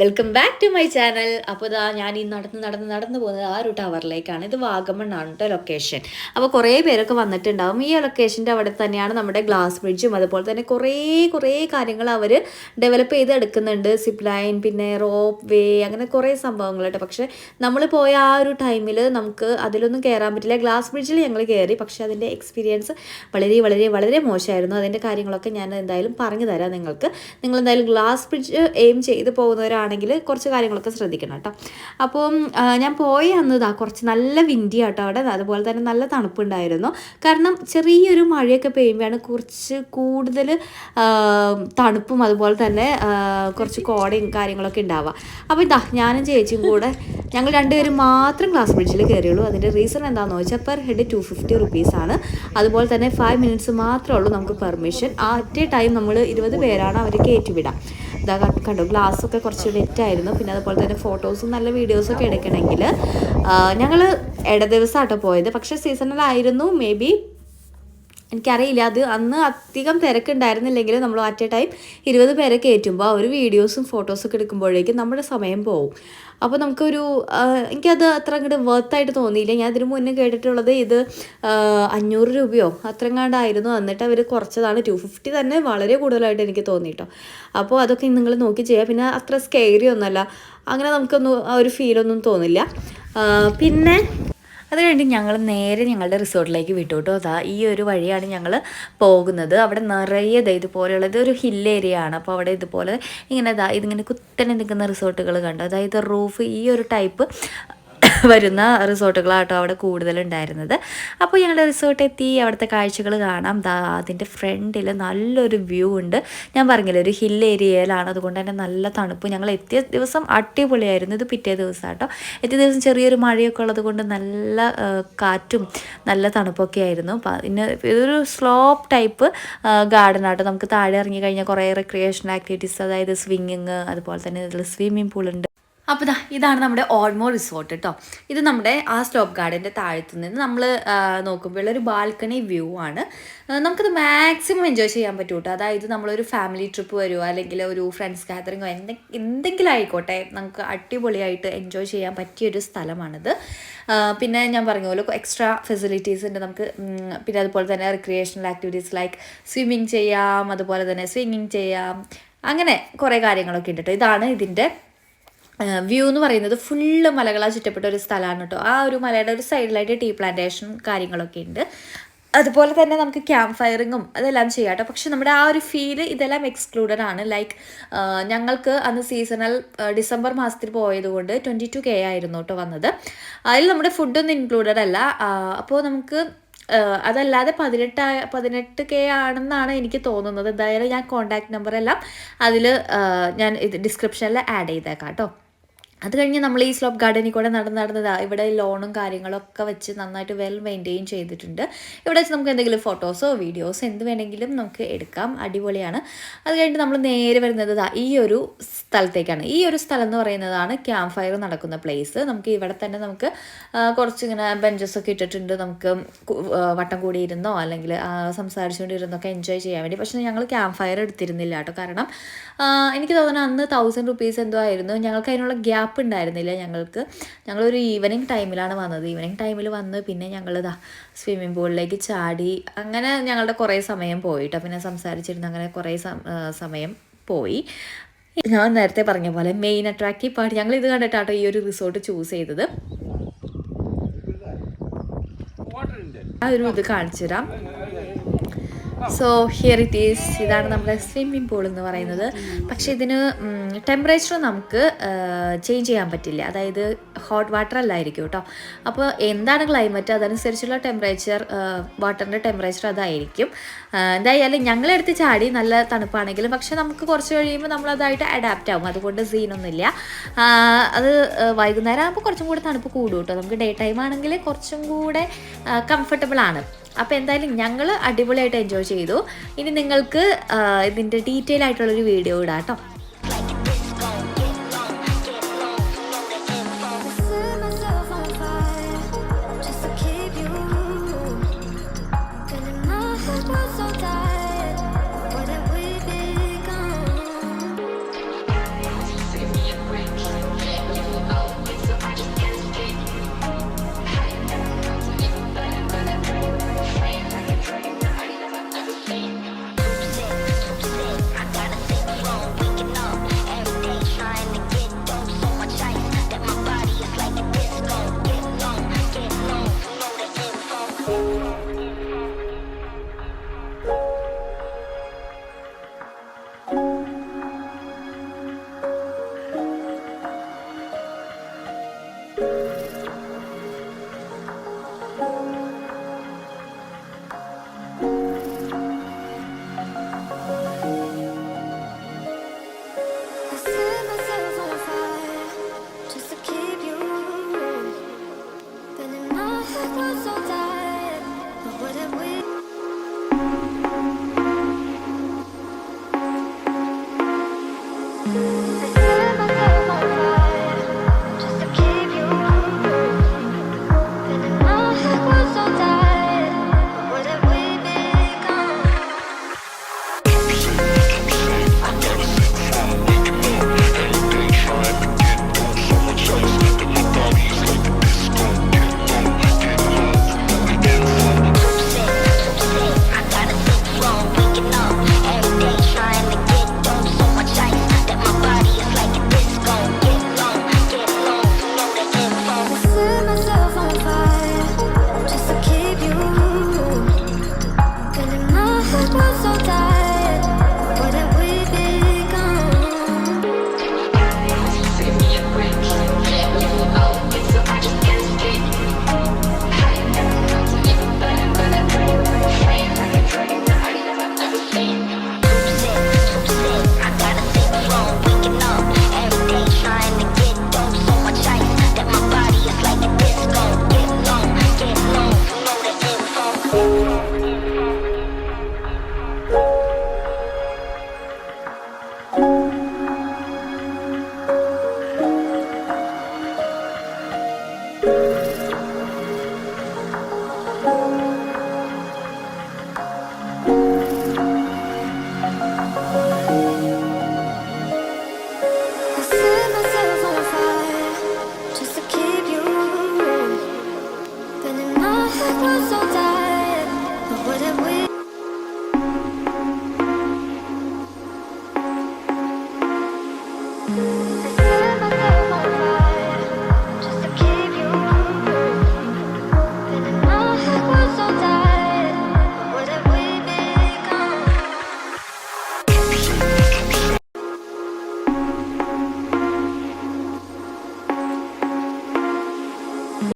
Welcome back to my channel അപ്പോൾ ഇതാ ഞാൻ ഈ നടന്ന് നടന്ന് നടന്ന് പോകുന്നത് ആ ഒരു ടവറിലേക്കാണ് ഇത് വാഗമണ്ണാണ് കേട്ടോ ലൊക്കേഷൻ അപ്പോൾ കുറേ പേരൊക്കെ വന്നിട്ടുണ്ടാവും. ഈ ലൊക്കേഷന്റെ അവിടെ തന്നെയാണ് നമ്മുടെ ഗ്ലാസ് ബ്രിഡ്ജും അതുപോലെ തന്നെ കുറേ കുറേ കാര്യങ്ങൾ അവർ ഡെവലപ്പ് ചെയ്ത് എടുക്കുന്നുണ്ട് സിപ്പ് ലൈൻ പിന്നെ റോപ്പ് വേ അങ്ങനെ കുറേ സംഭവങ്ങൾ കേട്ടോ പക്ഷേ നമ്മൾ പോയ ആ ഒരു ടൈമിൽ നമുക്ക് അതിലൊന്നും കയറാൻ പറ്റില്ല. ഗ്ലാസ് ബ്രിഡ്ജിൽ ഞങ്ങൾ കയറി പക്ഷേ അതിന്റെ എക്സ്പീരിയൻസ് വളരെ വളരെ വളരെ മോശമായിരുന്നു. അതിന്റെ കാര്യങ്ങളൊക്കെ ഞാൻ എന്തായാലും പറഞ്ഞു തരാം നിങ്ങൾക്ക്. നിങ്ങൾ എന്തായാലും ഗ്ലാസ് ബ്രിഡ്ജ് എയിം ചെയ്ത് പോകുന്നവരാണെങ്കിൽ കുറച്ച് കാര്യങ്ങളൊക്കെ ശ്രദ്ധിക്കണം കേട്ടോ. അപ്പോൾ ഞാൻ പോയി അന്ന് ഇതാ കുറച്ച് നല്ല വിൻഡി ആട്ടോ അവിടെ. അതുപോലെ തന്നെ നല്ല തണുപ്പുണ്ടായിരുന്നു. കാരണം ചെറിയൊരു മഴയൊക്കെ പെയ്യുമ്പോഴാണ് കുറച്ച് കൂടുതൽ തണുപ്പും അതുപോലെ തന്നെ കുറച്ച് കോടയും കാര്യങ്ങളൊക്കെ ഉണ്ടാവുക. അപ്പോൾ ഇതാ ഞാനും ചേച്ചിയും കൂടെ ഞങ്ങൾ രണ്ടുപേരും മാത്രം ഗ്ലാസ് ബ്രിഡ്ജിൽ കയറിയുള്ളൂ. അതിന്റെ റീസൺ എന്താണെന്ന് വെച്ചാൽ പെർ ഹെഡ് ടു ഫിഫ്റ്റി റുപ്പീസാണ് അതുപോലെ തന്നെ ഫൈവ് മിനിറ്റ്സ് മാത്രമേ ഉള്ളൂ നമുക്ക് പെർമിഷൻ. ആ എ ടൈം നമ്മൾ ഇരുപത് പേരാണ് അവർ കയറ്റിവിടാം ഇതാ കണ്ടു ഗ്ലാസ്സൊക്കെ കുറച്ച് വെറ്റായിരുന്നു. പിന്നെ അതുപോലെ തന്നെ ഫോട്ടോസും നല്ല വീഡിയോസൊക്കെ എടുക്കണമെങ്കിൽ. ഞങ്ങൾ ഇട ദിവസമാട്ടോ പോയത്. പക്ഷേ സീസണലായിരുന്നു. മേ ബി എനിക്കറിയില്ല. അത് അന്ന് അധികം തിരക്കുണ്ടായിരുന്നില്ലെങ്കിലും നമ്മൾ അറ്റ് എ ടൈം ഇരുപത് പേരെ കയറ്റുമ്പോൾ ഒരു വീഡിയോസും ഫോട്ടോസൊക്കെ എടുക്കുമ്പോഴേക്കും നമ്മുടെ സമയം പോവും. അപ്പോൾ നമുക്കൊരു ആ, എനിക്കത് അത്ര അങ്ങോട്ട് വർത്തായിട്ട് തോന്നിയില്ല. ഞാൻ ഇതിന് മുന്നേ കേട്ടിട്ടുള്ളത് ഇത് ആ, അഞ്ഞൂറ് രൂപയോ അത്രങ്ങാണ്ടായിരുന്നു. എന്നിട്ട് അവർ കുറച്ചതാണ് ടു ഫിഫ്റ്റി തന്നെ വളരെ കൂടുതലായിട്ട് എനിക്ക് തോന്നിയിട്ടോ. അപ്പോൾ അതൊക്കെ നിങ്ങൾ നോക്കി ചെയ്യുക. പിന്നെ അത്ര സ്കെയറി ഒന്നുമല്ല. അങ്ങനെ നമുക്കൊന്നും ആ ഒരു ഫീലൊന്നും തോന്നില്ല. പിന്നെ അത് കഴിഞ്ഞ് ഞങ്ങൾ നേരെ ഞങ്ങളുടെ റിസോർട്ടിലേക്ക് വിട്ടു കേട്ടോ. അതാ ഈ ഒരു വഴിയാണ് ഞങ്ങൾ പോകുന്നത്. അവിടെ നിറയെ ദേ ഇതുപോലെയുള്ള ഇതൊരു ഹിൽ ഏരിയ ആണ് അപ്പോൾ അവിടെ ഇതുപോലെ ഇങ്ങനെ ഇതാ ഇതിങ്ങനെ കുത്തനെ നിൽക്കുന്ന റിസോർട്ടുകൾ കണ്ടു. അതായത് റൂഫ് ഈ ഒരു ടൈപ്പ് വരുന്ന റിസോർട്ടുകളാട്ടോ അവിടെ കൂടുതലുണ്ടായിരുന്നത്. അപ്പോൾ ഞങ്ങൾ റിസോർട്ട് എത്തി അവിടുത്തെ കാഴ്ചകൾ കാണാം. ദാ അതിന്റെ ഫ്രണ്ടിൽ നല്ലൊരു വ്യൂ ഉണ്ട്. ഞാൻ പറഞ്ഞില്ല ഒരു ഹിൽ ഏരിയയിലാണ്. അതുകൊണ്ട് തന്നെ നല്ല തണുപ്പ്. ഞങ്ങൾ എത്തിയ ദിവസം അടിപൊളിയായിരുന്നു. ഇത് പിറ്റേ ദിവസം കേട്ടോ എത്തിയ ദിവസം ചെറിയൊരു മഴയൊക്കെ ഉള്ളത് കൊണ്ട് നല്ല കാറ്റും നല്ല തണുപ്പൊക്കെ ആയിരുന്നു. പിന്നെ ഇതൊരു സ്ലോപ്പ് ടൈപ്പ് ഗാർഡൻ ആട്ടോ നമുക്ക് താഴെ ഇറങ്ങി കഴിഞ്ഞാൽ കുറേ റിക്രിയേഷൻ ആക്ടിവിറ്റീസ് അതായത് സ്വിമ്മിങ് അതുപോലെ തന്നെ ഇതിൽ സ്വിമ്മിംഗ് പൂളുണ്ട്. അപ്പോൾ ഇതാ ഇതാണ് നമ്മുടെ ഓൾമോ റിസോർട്ട് കേട്ടോ ഇത് നമ്മുടെ ആ സ്റ്റോപ്പ് ഗാർഡന്റെ താഴത്തു നിന്ന് നമ്മൾ നോക്കുമ്പോൾ ഒരു ബാൽക്കണി വ്യൂ ആണ്. നമുക്കത് മാക്സിമം എൻജോയ് ചെയ്യാൻ പറ്റും കേട്ടോ അതായത് നമ്മളൊരു ഫാമിലി ട്രിപ്പ് വരുമോ അല്ലെങ്കിൽ ഒരു ഫ്രണ്ട്സ് ഗാദറിങ്ങോ എന്തെ എന്തെങ്കിലും ആയിക്കോട്ടെ നമുക്ക് അടിപൊളിയായിട്ട് എൻജോയ് ചെയ്യാൻ പറ്റിയൊരു സ്ഥലമാണിത്. പിന്നെ ഞാൻ പറഞ്ഞ പോലെ എക്സ്ട്രാ ഫെസിലിറ്റീസ് ഉണ്ട് നമുക്ക് പിന്നെ അതുപോലെ തന്നെ റിക്രിയേഷണൽ ആക്ടിവിറ്റീസ് ലൈക്ക് സ്വിമ്മിങ് ചെയ്യാം അതുപോലെ തന്നെ സ്വിമ്മിങ് ചെയ്യാം അങ്ങനെ കുറേ കാര്യങ്ങളൊക്കെ ഉണ്ട് കേട്ടോ ഇതാണ് ഇതിന്റെ വ്യൂ എന്ന് പറയുന്നത് ഫുള്ള് മലകളാ ചുറ്റപ്പെട്ട ഒരു സ്ഥലമാണ് കേട്ടോ. ആ ഒരു മലയുടെ ഒരു സൈഡിലായിട്ട് ടീ പ്ലാന്റേഷൻ കാര്യങ്ങളൊക്കെ ഉണ്ട്. അതുപോലെ തന്നെ നമുക്ക് ക്യാമ്പ് ഫയറിങ്ങും അതെല്ലാം ചെയ്യാം കേട്ടോ. പക്ഷെ നമ്മുടെ ആ ഒരു ഫീൽ ഇതെല്ലാം എക്സ്ക്ലൂഡഡ് ആണ്. ലൈക്ക് ഞങ്ങൾക്ക് അന്ന് സീസണൽ ഡിസംബർ മാസത്തിൽ പോയതുകൊണ്ട് ട്വന്റി ടു കെ ആയിരുന്നു കേട്ടോ വന്നത്. അതിൽ നമ്മുടെ ഫുഡൊന്നും ഇൻക്ലൂഡഡ് അല്ല. അപ്പോൾ നമുക്ക് അതല്ലാതെ പതിനെട്ട് പതിനെട്ട് കെ ആണെന്നാണ് എനിക്ക് തോന്നുന്നത്. എന്തായാലും ഞാൻ കോൺടാക്ട് നമ്പറെല്ലാം അതിൽ ഞാൻ ഇത് ഡിസ്ക്രിപ്ഷനിൽ ആഡ് ചെയ്തേക്കാം കേട്ടോ. അത് കഴിഞ്ഞ് നമ്മൾ ഈ സ്ലോപ്പ് ഗാർഡനിൽ കൂടെ നടന്ന് നടന്നതാ ഇവിടെ ലോണും കാര്യങ്ങളൊക്കെ വെച്ച് നന്നായിട്ട് വെൽ മെയിന്റെയിൻ ചെയ്തിട്ടുണ്ട്. ഇവിടെ വെച്ച് നമുക്ക് എന്തെങ്കിലും ഫോട്ടോസോ വീഡിയോസോ എന്ത് വേണമെങ്കിലും നമുക്ക് എടുക്കാം. അടിപൊളിയാണ്. അത് കഴിഞ്ഞിട്ട് നമ്മൾ നേരെ വരുന്നത് ഈ ഒരു സ്ഥലത്തേക്കാണ്. ഈ ഒരു സ്ഥലം എന്ന് പറയുന്നതാണ് ക്യാമ്പ് ഫയർ നടക്കുന്ന പ്ലേസ് നമുക്ക് ഇവിടെ തന്നെ നമുക്ക് കുറച്ചിങ്ങനെ ബെഞ്ചസ് ഒക്കെ ഇട്ടിട്ടുണ്ട്. നമുക്ക് വട്ടം കൂടി ഇരുന്നോ അല്ലെങ്കിൽ സംസാരിച്ചുകൊണ്ടിരുന്നൊക്കെ എൻജോയ് ചെയ്യാൻ വേണ്ടി. പക്ഷേ ഞങ്ങൾ ക്യാമ്പ് ഫയർ എടുത്തിരുന്നില്ല കേട്ടോ. കാരണം എനിക്ക് തോന്നുന്നു അന്ന് തൗസൻഡ് റുപ്പീസ് എന്തോ ആയിരുന്നു. ഞങ്ങൾക്ക് അതിനുള്ള ഗ്യാപ്പ് ഉണ്ടായിരുന്നില്ല ഞങ്ങൾക്ക്. ഞങ്ങളൊരു ഈവനിങ് ടൈമിലാണ് വന്നത്. ഈവനിങ് ടൈമിൽ വന്ന് പിന്നെ ഞങ്ങൾ ഇതാ സ്വിമ്മിംഗ് പൂളിലേക്ക് ചാടി അങ്ങനെ ഞങ്ങളുടെ കുറേ സമയം പോയിട്ടോ പിന്നെ സംസാരിച്ചിരുന്നു അങ്ങനെ കുറേ സമയം പോയി. ഞാൻ നേരത്തെ പറഞ്ഞ പോലെ മെയിൻ അട്രാക്റ്റീവ് പാർട്ട് ഞങ്ങൾ ഇത് കണ്ടിട്ടാട്ടോ ഈ ഒരു റിസോർട്ട് ചൂസ് ചെയ്തത്. ആ ഒരു ഇത് കാണിച്ചു തരാം സോ ഹിയർ ഇറ്റ് ഈസ് ഇതാണ് നമ്മുടെ സ്വിമ്മിംഗ് പൂൾ എന്ന് പറയുന്നത്. പക്ഷെ ഇതിന് ടെമ്പറേച്ചർ നമുക്ക് ചേഞ്ച് ചെയ്യാൻ പറ്റില്ല. അതായത് ഹോട്ട് വാട്ടർ അല്ലായിരിക്കും കേട്ടോ അപ്പോൾ എന്താണ് ക്ലൈമറ്റ് അതനുസരിച്ചുള്ള ടെമ്പറേച്ചർ വാട്ടറിന്റെ ടെമ്പറേച്ചർ അതായിരിക്കും. എന്തായാലും ഞങ്ങളെടുത്ത് ചാടി നല്ല തണുപ്പാണെങ്കിലും പക്ഷെ നമുക്ക് കുറച്ച് കഴിയുമ്പോൾ നമ്മൾ അതായിട്ട് അഡാപ്റ്റ് ആവും. അതുകൊണ്ട് സീനൊന്നുമില്ല അത് വൈകുന്നേരം ആകുമ്പോൾ കുറച്ചും കൂടെ തണുപ്പ് കൂടും കേട്ടോ നമുക്ക് ഡേ ടൈം ആണെങ്കിൽ കുറച്ചും കൂടെ കംഫർട്ടബിൾ ആണ്. അപ്പോൾ എന്തായാലും ഞങ്ങൾ അടിപൊളിയായിട്ട് എൻജോയ് ചെയ്തു. ഇനി നിങ്ങൾക്ക് ഇതിന്റെ ഡീറ്റെയിൽ ആയിട്ടുള്ളൊരു വീഡിയോ ഇടാം കേട്ടോ